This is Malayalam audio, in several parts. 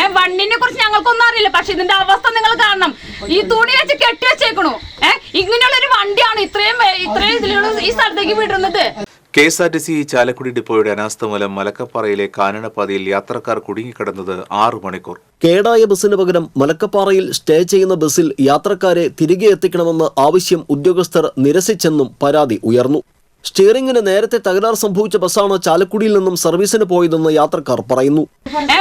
ഏ വണ്ടിനെ കുറിച്ച് ഞങ്ങൾക്കൊന്നും അറിയില്ല. പക്ഷെ ഇതിന്റെ അവസ്ഥ നിങ്ങൾ കാണണം. ഈ തുണി വെച്ച് കെട്ടി വെച്ചേക്കണു. ഏ ഇങ്ങനെയുള്ള ഒരു വണ്ടിയാണ് ഇത്രയും ഇത്രയും ഈ സ്ഥലത്തേക്ക് വിടുന്നത്. K S R T C Chalakudy ഡിപ്പോയുടെ അനാസ്ഥ മൂലം മലക്കപ്പാറയിലെ കാനനപാതയിൽ യാത്രക്കാർ കുടുങ്ങിക്കിടന്നത് ആറു മണിക്കൂർ. കേടായ ബസ്സിന് പകരം മലക്കപ്പാറയിൽ സ്റ്റേ ചെയ്യുന്ന ബസ്സിൽ യാത്രക്കാരെ തിരികെ എത്തിക്കണമെന്ന ആവശ്യം ഉദ്യോഗസ്ഥർ നിരസിച്ചെന്നും പരാതി ഉയർന്നു. സ്റ്റിയറിംഗിന് നേരത്തെ തകരാർ സംഭവിച്ച ബസ്സാണ് ചാലക്കുടിയിൽ നിന്നും സർവീസിന് പോയതെന്ന് യാത്രക്കാർ പറയുന്നു.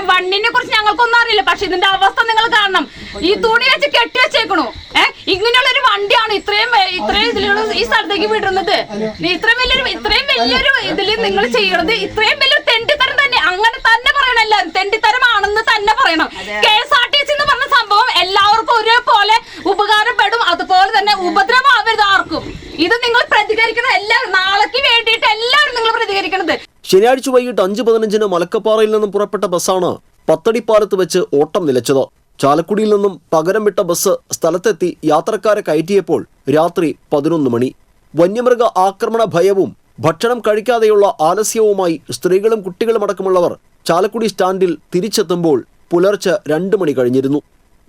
വണ്ടിനെ കുറിച്ച് ഞങ്ങൾക്കൊന്നും അറിയില്ല. പക്ഷെ ഇതിന്റെ അവസ്ഥ നിങ്ങൾ കാണണം. ഈ തുണി വെച്ച് കെട്ടി വെച്ചേക്കണു. ഏ ഇങ്ങനെയുള്ള ഒരു വണ്ടിയാണ് ഇത്രയും ഇത്രയും ഈ സ്ഥലത്തേക്ക് വിടുന്നത്. നീ ഇത്രയും വലിയൊരു ഇത്രയും വലിയൊരു ഇതിൽ നിങ്ങൾ ചെയ്യണത് ഇത്രയും വലിയൊരു തെണ്ടിത്തരം തന്നെ. അങ്ങനെ തന്നെ പറയണം എല്ലാവരും. തെണ്ടിത്തരമാണെന്ന് തന്നെ പറയണം. K S R T C എന്ന് പറഞ്ഞ സംഭവം എല്ലാവർക്കും ഒരേപോലെ ഉപകാരപ്പെടും അതുപോലെ തന്നെ ഉപദ്രവമാവരുത് ആർക്കും ഇത് നിങ്ങൾ പ്രതികരിക്കണം എല്ലാവരും നാളേക്ക് വേണ്ടിയിട്ട് എല്ലാവരും നിങ്ങൾ പ്രതികരിക്കണത് ശനിയാഴ്ച വൈകിട്ട് അഞ്ച് പതിനഞ്ചിന് മലക്കപ്പാറയിൽ നിന്നും പുറപ്പെട്ട ബസ്സാണ് പത്തടിപ്പാലത്ത് വെച്ച് ഓട്ടം നിലച്ചത്. ചാലക്കുടിയിൽ നിന്നും പകരം വിട്ട ബസ് സ്ഥലത്തെത്തി യാത്രക്കാരെ കയറ്റിയപ്പോൾ രാത്രി പതിനൊന്ന് മണി. വന്യമൃഗ ആക്രമണ ഭയവും ഭക്ഷണം കഴിക്കാതെയുള്ള ആലസ്യവുമായി സ്ത്രീകളും കുട്ടികളും അടക്കമുള്ളവർ ചാലക്കുടി സ്റ്റാൻഡിൽ തിരിച്ചെത്തുമ്പോൾ പുലർച്ചെ രണ്ട് മണി കഴിഞ്ഞിരുന്നു.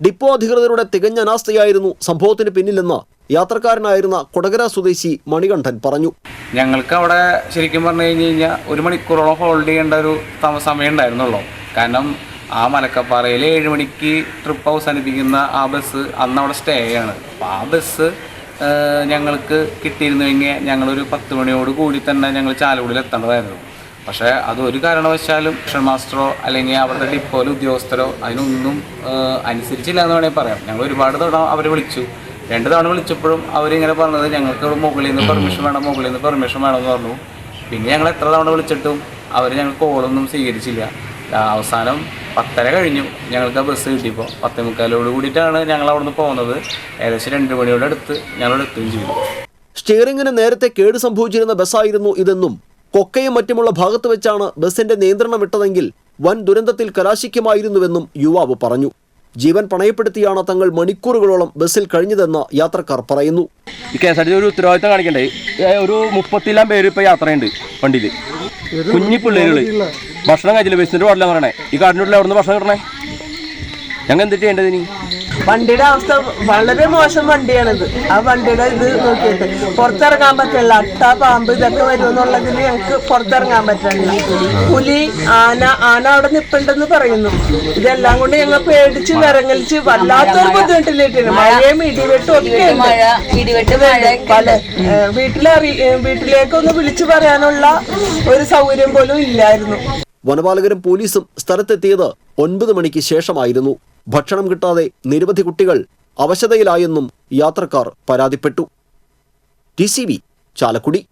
ഡിപ്പോ അധികൃതരുടെ തികഞ്ഞ അനാസ്ഥയായിരുന്നു സംഭവത്തിന് പിന്നിലെന്ന് യാത്രക്കാരനായിരുന്ന കൊടകര സ്വദേശി മണികണ്ഠൻ പറഞ്ഞു. ഞങ്ങൾക്ക് അവിടെ ശരിക്കും പറഞ്ഞു കഴിഞ്ഞു കഴിഞ്ഞാൽ ഒരു മണിക്കൂറോളം ഹോൾഡ് ചെയ്യേണ്ട ഒരു സമയം ഉണ്ടായിരുന്നുള്ളൂ. കാരണം ആ മലക്കപ്പാറയിൽ ഏഴ് മണിക്ക് ട്രിപ്പ് അവസാനിപ്പിക്കുന്ന ആ ബസ് അന്ന് അവിടെ സ്റ്റേ ആണ് ആ ബസ് ഞങ്ങൾക്ക് കിട്ടിയിരുന്നു കഴിഞ്ഞാൽ ഞങ്ങളൊരു പത്ത് മണിയോട് കൂടി തന്നെ ഞങ്ങൾ ചാലുകൂടിയിൽ എത്തേണ്ടതായിരുന്നു. പക്ഷേ അത് ഒരു കാരണവശാലും മിഷൻ മാസ്റ്ററോ അല്ലെങ്കിൽ അവരുടെ ഡിപ്പോയിലെ ഉദ്യോഗസ്ഥരോ അതിനൊന്നും അനുസരിച്ചില്ല എന്ന് വേണമെങ്കിൽ പറയാം. ഞങ്ങൾ ഒരുപാട് തവണ അവരെ വിളിച്ചു. രണ്ട് തവണ വിളിച്ചപ്പോഴും അവരിങ്ങനെ പറഞ്ഞത് ഞങ്ങൾക്ക് മുകളിൽ നിന്ന് പെർമിഷൻ വേണം മുകളിൽ നിന്ന് പെർമിഷൻ വേണമെന്ന് പറഞ്ഞു. പിന്നെ ഞങ്ങൾ എത്ര തവണ വിളിച്ചിട്ടും അവർ ഞങ്ങൾ കോളൊന്നും സ്വീകരിച്ചില്ല. അവസാനം പത്തര കഴിഞ്ഞു. ഞങ്ങൾക്ക് ആ ബസ് കിട്ടിയപ്പോൾ പത്തേ മുക്കാലോട് കൂടിയിട്ടാണ് ഞങ്ങൾ അവിടെ നിന്ന് പോകുന്നത് ഏകദേശം രണ്ട് മണിയോടെ അടുത്ത് ഞങ്ങൾ എത്തുകയും ചെയ്തു. സ്റ്റിയറിംഗിന് നേരത്തെ കേട് സംഭവിച്ചിരുന്ന ബസ്സായിരുന്നു ഇതെന്നും കൊക്കയും മറ്റുമുള്ള ഭാഗത്ത് വെച്ചാണ് ബസിന്റെ നിയന്ത്രണം വിട്ടതെങ്കിൽ വൻ ദുരന്തത്തിൽ കലാശിക്കുമായിരുന്നുവെന്നും യുവാവ് പറഞ്ഞു. ജീവൻ പണയപ്പെടുത്തിയാണ് തങ്ങൾ മണിക്കൂറുകളോളം ബസ്സിൽ കഴിഞ്ഞതെന്ന് യാത്രക്കാർ പറയുന്നു. കെ എസ് ആർ ടി ഒരു ഉത്തരവാദിത്തം കാണിക്കണ്ടേ? ഒരു മുപ്പത്തിലാം പേര് ഇപ്പൊ യാത്രയുണ്ട് വണ്ടിയിൽ. കുഞ്ഞി പിള്ളേരുകൾ. ഭക്ഷണം കഴിച്ചില്ല ബസ്സിന്റെ പാടില്ല പറയണേ ഈ കാടിനുള്ളിൽ എവിടെ നിന്ന് ഭക്ഷണം കിട്ടണേ? ഞങ്ങൾ എന്ത് ചെയ്യേണ്ടത് ഇനി വണ്ടിയുടെ അവസ്ഥ വളരെ മോശം വണ്ടിയാണിത്. ആ വണ്ടിയുടെ ഇത് നോക്കിയിട്ട് പുറത്തിറങ്ങാൻ പറ്റില്ല. അട്ട പാമ്പ് ഇതൊക്കെ വരുമെന്നുള്ളതിൽ ഞങ്ങൾക്ക് പുറത്തിറങ്ങാൻ പറ്റില്ല. പുലി ആന ആന അവിടെ നിപ്പുണ്ടെന്ന് പറയുന്നു. ഇതെല്ലാം കൊണ്ട് ഞങ്ങൾ പേടിച്ച് വിറങ്ങലിച്ച് വല്ലാത്തൊരു ബുദ്ധിമുട്ടിലേക്കാണ്. മഴയും ഇടിവെട്ടും ഒക്കെ. പല വീട്ടിലറി വീട്ടിലേക്കൊന്ന് വിളിച്ചു പറയാനുള്ള ഒരു സൗകര്യം പോലും ഇല്ലായിരുന്നു. വനപാലകരും പോലീസും സ്ഥലത്തെത്തിയത് ഒൻപത് മണിക്ക് ശേഷമായിരുന്നു. ഭക്ഷണം കിട്ടാതെ നിരവധി കുട്ടികൾ അവശതയിലായെന്നും യാത്രക്കാർ പരാതിപ്പെട്ടു. ടി ചാലക്കുടി.